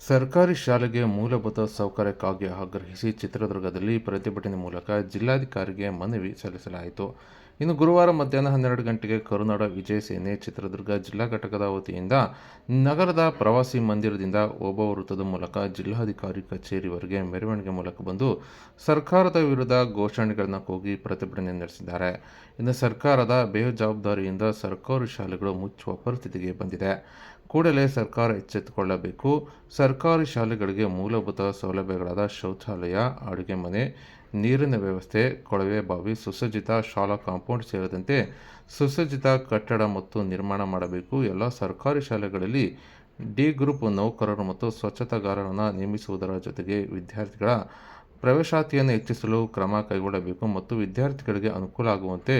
ಸರ್ಕಾರಿ ಶಾಲೆಗೆ ಮೂಲಭೂತ ಸೌಕರ್ಯಕ್ಕಾಗಿ ಆಗ್ರಹಿಸಿ ಚಿತ್ರದುರ್ಗದಲ್ಲಿ ಪ್ರತಿಭಟನೆ ಮೂಲಕ ಜಿಲ್ಲಾಧಿಕಾರಿಗೆ ಮನವಿ ಸಲ್ಲಿಸಲಾಯಿತು. ಇನ್ನು ಗುರುವಾರ ಮಧ್ಯಾಹ್ನ ಹನ್ನೆರಡು ಗಂಟೆಗೆ ಕರುನಾಡ ವಿಜಯ ಸೇನೆ ಚಿತ್ರದುರ್ಗ ಜಿಲ್ಲಾ ಘಟಕದ ವತಿಯಿಂದ ನಗರದ ಪ್ರವಾಸಿ ಮಂದಿರದಿಂದ ಒಬ್ಬ ವೃತ್ತದ ಮೂಲಕ ಜಿಲ್ಲಾಧಿಕಾರಿ ಕಚೇರಿವರೆಗೆ ಮೆರವಣಿಗೆ ಮೂಲಕ ಬಂದು ಸರ್ಕಾರದ ವಿರುದ್ಧ ಘೋಷಣೆಗಳನ್ನು ಕೂಗಿ ಪ್ರತಿಭಟನೆ ನಡೆಸಿದ್ದಾರೆ. ಇನ್ನು ಸರ್ಕಾರದ ಬೇಜವಾಬ್ದಾರಿಯಿಂದ ಸರ್ಕಾರಿ ಶಾಲೆಗಳು ಮುಚ್ಚುವ ಪರಿಸ್ಥಿತಿಗೆ ಬಂದಿದೆ. ಕೂಡಲೇ ಸರ್ಕಾರ ಎಚ್ಚೆತ್ತುಕೊಳ್ಳಬೇಕು. ಸರ್ಕಾರಿ ಶಾಲೆಗಳಿಗೆ ಮೂಲಭೂತ ಸೌಲಭ್ಯಗಳಾದ ಶೌಚಾಲಯ, ಅಡುಗೆ ಮನೆ, ನೀರಿನ ವ್ಯವಸ್ಥೆ, ಕೊಳವೆ ಬಾವಿ, ಸುಸಜ್ಜಿತ ಶಾಲಾ ಕಾಂಪೌಂಡ್ ಸೇರಿದಂತೆ ಸುಸಜ್ಜಿತ ಕಟ್ಟಡ ಮತ್ತು ನಿರ್ಮಾಣ ಮಾಡಬೇಕು. ಎಲ್ಲ ಸರ್ಕಾರಿ ಶಾಲೆಗಳಲ್ಲಿ ಡಿ ಗ್ರೂಪ್ ನೌಕರರು ಮತ್ತು ಸ್ವಚ್ಛತಾಗಾರರನ್ನು ನೇಮಿಸುವುದರ ಜೊತೆಗೆ ವಿದ್ಯಾರ್ಥಿಗಳ ಪ್ರವೇಶಾತಿಯನ್ನು ಹೆಚ್ಚಿಸಲು ಕ್ರಮ ಕೈಗೊಳ್ಳಬೇಕು ಮತ್ತು ವಿದ್ಯಾರ್ಥಿಗಳಿಗೆ ಅನುಕೂಲ ಆಗುವಂತೆ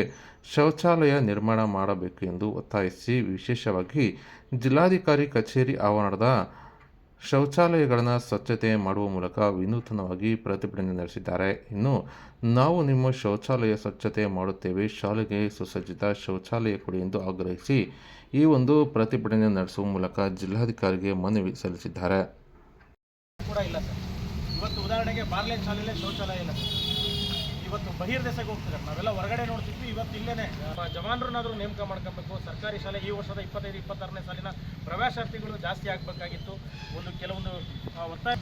ಶೌಚಾಲಯ ನಿರ್ಮಾಣ ಮಾಡಬೇಕು ಎಂದು ಒತ್ತಾಯಿಸಿ ವಿಶೇಷವಾಗಿ ಜಿಲ್ಲಾಧಿಕಾರಿ ಕಚೇರಿ ಆವರಣದ ಶೌಚಾಲಯಗಳನ್ನು ಸ್ವಚ್ಛತೆ ಮಾಡುವ ಮೂಲಕ ವಿನೂತನವಾಗಿ ಪ್ರತಿಭಟನೆ ನಡೆಸಿದ್ದಾರೆ. ಇನ್ನು ನಾವು ನಿಮ್ಮ ಶೌಚಾಲಯ ಸ್ವಚ್ಛತೆ ಮಾಡುತ್ತೇವೆ. ಶಾಲೆಗೆ ಸುಸಜ್ಜಿತ ಶೌಚಾಲಯ ಕೊಡಿ ಎಂದು ಆಗ್ರಹಿಸಿ ಈ ಒಂದು ಪ್ರತಿಭಟನೆ ನಡೆಸುವ ಮೂಲಕ ಜಿಲ್ಲಾಧಿಕಾರಿಗೆ ಮನವಿ ಸಲ್ಲಿಸಿದ್ದಾರೆ. ಇವತ್ತು ಉದಾಹರಣೆಗೆ ಬಾರ್ಲೇನ್ ಶಾಲೆಯಲ್ಲೇ ಶೌಚಾಲಯ ಇಲ್ಲ. ಇವತ್ತು ಬಹಿರ್ದೇಶಕ್ಕೆ ಹೋಗ್ತಿದ್ದಾರೆ. ನಾವೆಲ್ಲ ಹೊರಗಡೆ ನೋಡ್ತಿದ್ವಿ, ಇವತ್ತು ಇಲ್ಲೇ ಜವಾನರನ್ನಾದರೂ ನೇಮಕ ಮಾಡ್ಕೋಬೇಕು. ಸರ್ಕಾರಿ ಶಾಲೆ ಈ ವರ್ಷದ ಇಪ್ಪತ್ತೈದು, ಇಪ್ಪತ್ತಾರನೇ ಸಾಲಿನ ಪ್ರವೇಶಾರ್ಥಿಗಳು ಜಾಸ್ತಿ ಆಗಬೇಕಾಗಿತ್ತು. ಒಂದು ಕೆಲವೊಂದು ಒತ್ತಾಯ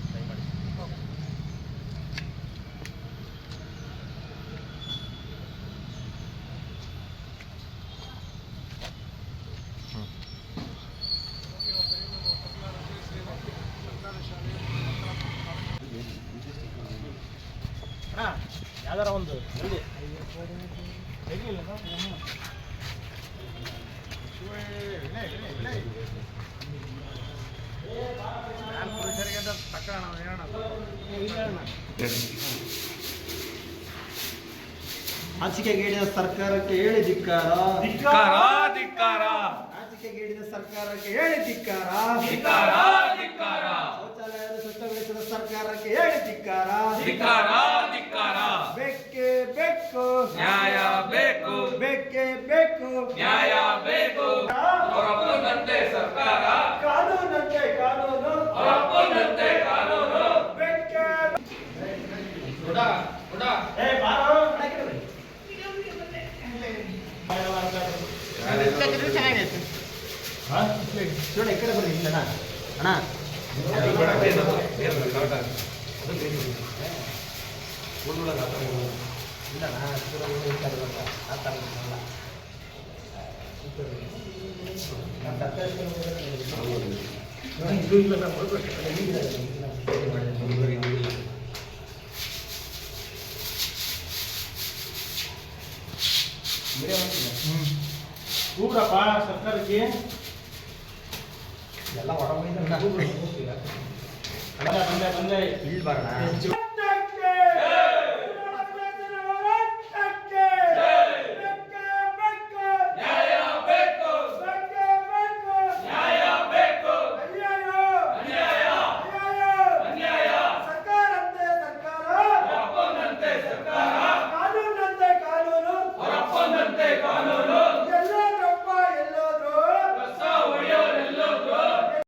ಅಣ್ಣ ಯಾವ್ದಾರ ಒಂದು? ಹ್ಮ್. ನಾನ್ ಪುರುಷರಿಗೆ ಅಂತ ತಕ್ಕ ನಾವು ಹೇಳೋಣ ಹಾಸಿಗೆಗೇಡಿದ ಸರ್ಕಾರಕ್ಕೆ ಹೇಳಿ ಧಿಕ್ಕಾರ. ಧಿಕ್ಕಾರ ಧಿಕ್ಕಾರ. ಹಾಸಿಗೆಗೇಡಿದ ಸರ್ಕಾರಕ್ಕೆ ಹೇಳಿ ಧಿಕ್ಕಾರ. ಧಿಕ್ಕಾರ ಧಿಕ್ಕಾರ. ಶೌಚಾಲಯದ ಸ್ವಚ್ಛಗೊಳಿಸಿದ ಸರ್ಕಾರಕ್ಕೆ ಹೇಳಿ ಧಿಕ್ಕಾರ. ಧಿಕ್ಕಾರ. ನ್ಯಾಯ ಬೇಕು ಬೇಕೇ. ಬೇಕು ನ್ಯಾಯ ಬೇಕು ಅವರಪ್ಪನಂತೆ ಸರ್ಕಾರ. ಕಾನೂನಂತೆ ಕಾನೂನು. ಅವರಪ್ಪನಂತೆ ಕಾನೂನು. ಬೇಕೇ ಕೊಡ ಕೊಡ ಏ ಬಾರೋ ನೋಡಿ ಈ ಕಡೆ ಬನ್ನಿ ಇಲ್ಲ ಅಣ್ಣ. ಅಣ್ಣ ಇಲ್ಲ ಅಣ್ಣ ಹತ್ತಿರ ಹೋಗಿ ಈ ಕಡೆ ಬರ್ತಾ. ಆ ಥರ ಇಲ್ಲ. ನಾನು